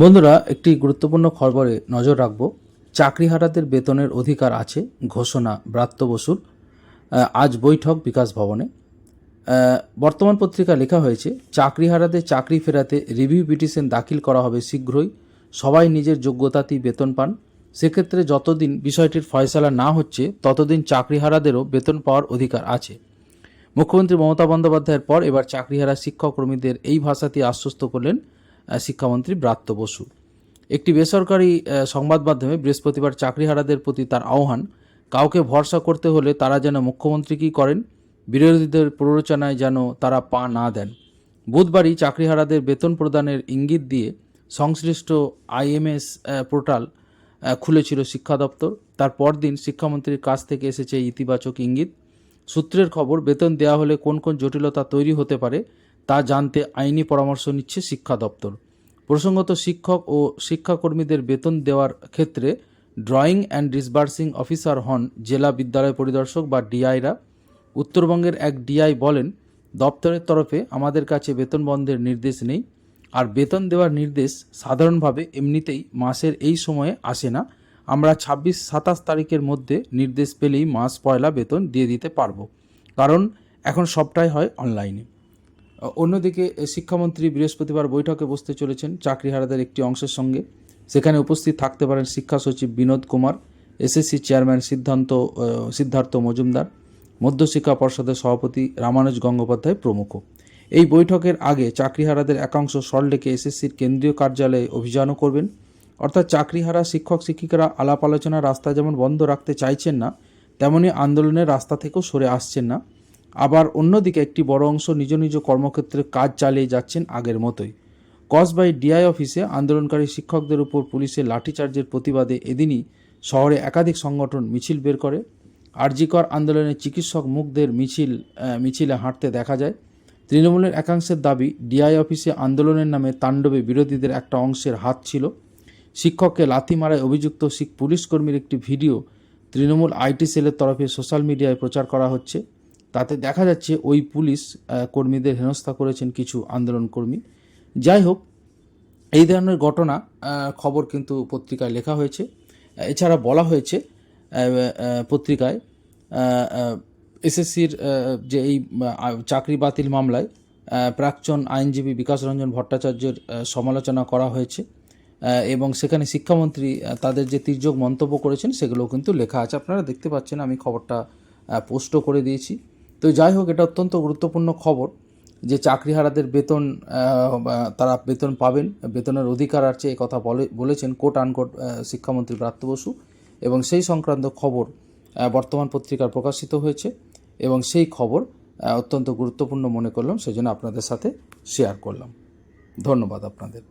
বন্ধুরা, একটি গুরুত্বপূর্ণ খবরে নজর রাখব। চাকরিহারাদের বেতনের অধিকার আছে, ঘোষণা ব্রাত্য বসুর। আজ বৈঠক বিকাশ ভবনে। বর্তমান পত্রিকায় লেখা হয়েছে, চাকরিহারাদের চাকরি ফেরাতে রিভিউ পিটিশন দাখিল করা হবে শীঘ্রই। সবাই নিজের যোগ্যতাতেই বেতন পান। সেক্ষেত্রে যতদিন বিষয়টির ফয়সালা না হচ্ছে, ততদিন চাকরিহারাদেরও বেতন পাওয়ার অধিকার আছে। মুখ্যমন্ত্রী মমতা বন্দ্যোপাধ্যায়ের পর এবার চাকরিহারা শিক্ষক কর্মীদের এই ভাষাতেই আশ্বস্ত করলেন শিক্ষামন্ত্রী ব্রাত্য বসু। একটি বেসরকারি সংবাদ মাধ্যমে বৃহস্পতিবার চাকরিহারাদের প্রতি তার আহ্বান, কাউকে ভরসা করতে হলে তারা যেন মুখ্যমন্ত্রী কী করেন, বিরোধীদের প্ররোচনায় যেন তারা পা না দেন। বুধবারই চাকরিহারাদের বেতন প্রদানের ইঙ্গিত দিয়ে সংশ্লিষ্ট আইএমএস পোর্টাল খুলেছিল শিক্ষা দপ্তর। তার পরদিন শিক্ষামন্ত্রীর কাছ থেকে এসেছে ইতিবাচক ইঙ্গিত। সূত্রের খবর, বেতন দেওয়া হলে কোন কোন জটিলতা তৈরি হতে পারে তা জানতে আইনি পরামর্শ নিচ্ছে শিক্ষা দপ্তর। প্রসঙ্গত, শিক্ষক ও শিক্ষাকর্মীদের বেতন দেওয়ার ক্ষেত্রে ড্রয়িং অ্যান্ড ডিসবার্সিং অফিসার হন জেলা বিদ্যালয় পরিদর্শক বা ডিআইরা। উত্তরবঙ্গের এক ডিআই বলেন, দপ্তরের তরফে আমাদের কাছে বেতন বন্ধের নির্দেশ নেই। আর বেতন দেওয়ার নির্দেশ সাধারণভাবে এমনিতেই মাসের এই সময়ে আসে না। আমরা ছাব্বিশ সাতাশ তারিখের মধ্যে নির্দেশ পেলেই মাস পয়লা বেতন দিয়ে দিতে পারব। কারণ এখন সবটাই হয় অনলাইনে। অন্যদিকে শিক্ষামন্ত্রী বৃহস্পতিবার বৈঠকে বসতে চলেছেন চাকরিহারাদের একটি অংশের সঙ্গে। সেখানে উপস্থিত থাকতে পারেন শিক্ষা সচিব বিনোদ কুমার, এসএসসি চেয়ারম্যান সিদ্ধান্ত সিদ্ধার্থ মজুমদার, মধ্যশিক্ষা পর্ষদের সভাপতি রামানুজ গঙ্গোপাধ্যায় প্রমুখ। এই বৈঠকের আগে চাকরিহারাদের একাংশ সল্টলেকে এসএসসির কেন্দ্রীয় কার্যালয়ে অভিযানও করবেন। অর্থাৎ চাকরিহারা শিক্ষক, শিক্ষিকারা আলাপ আলোচনার রাস্তা যেমন বন্ধ রাখতে চাইছেন না, তেমনি আন্দোলনের রাস্তা থেকেও সরে আসছেন না। আবার অন্যদিকে একটি বড় অংশ নিজ নিজ কর্মক্ষেত্রে কাজ চালিয়ে যাচ্ছেন আগের মতোই। কসবাই ডিআই অফিসে আন্দোলনকারী শিক্ষকদের উপর পুলিশের লাঠিচার্জের প্রতিবাদে এদিনই শহরে একাধিক সংগঠন মিছিল বের করে। আরজিকর আন্দোলনে চিকিৎসক মুখদের মিছিল মিছিলে হাঁটতে দেখা যায়। তৃণমূলের একাংশের দাবি, ডিআই অফিসে আন্দোলনের নামে তাণ্ডবে বিরোধীদের একটা অংশের হাত ছিল। শিক্ষককে লাথি মারায় অভিযুক্ত শিখ পুলিশ কর্মীর একটি ভিডিও তৃণমূল আইটি সেলের তরফে সোশ্যাল মিডিয়ায় প্রচার করা হচ্ছে। তাতে দেখা যাচ্ছে ওই পুলিশ কর্মীদের হেনস্থা করেছেন কিছু আন্দোলন কর্মী। যাই হোক, এই ধরনের ঘটনা খবর কিন্তু পত্রিকায় লেখা হয়েছে। এছাড়া বলা হয়েছে পত্রিকায় এসএসসির যে এই চাকরি বাতিল মামলায় প্রাক্তন আইনজীবী বিকাশ রঞ্জন ভট্টাচার্যের সমালোচনা করা হয়েছে। এবং সেখানে শিক্ষামন্ত্রী তাদের যে তির্যক মন্তব্য করেছেন, সেগুলোও কিন্তু লেখা আছে। আপনারা দেখতে পাচ্ছেন, আমি খবরটা পোস্টও করে দিয়েছি। তো যাই হোক, এটা অত্যন্ত গুরুত্বপূর্ণ খবর যে চাকরিহারাদের বেতন তারা বেতন পাবেন, বেতনের অধিকার আছে এই কথা বলে, বলেছেন কোট আনকোট শিক্ষামন্ত্রী ব্রাত্য বসু এবং সেই সংক্রান্ত খবর বর্তমান পত্রিকার প্রকাশিত হয়েছে এবং সেই খবর অত্যন্ত গুরুত্বপূর্ণ মনে করলাম, সেজন্য আপনাদের সাথে শেয়ার করলাম। ধন্যবাদ আপনাদের।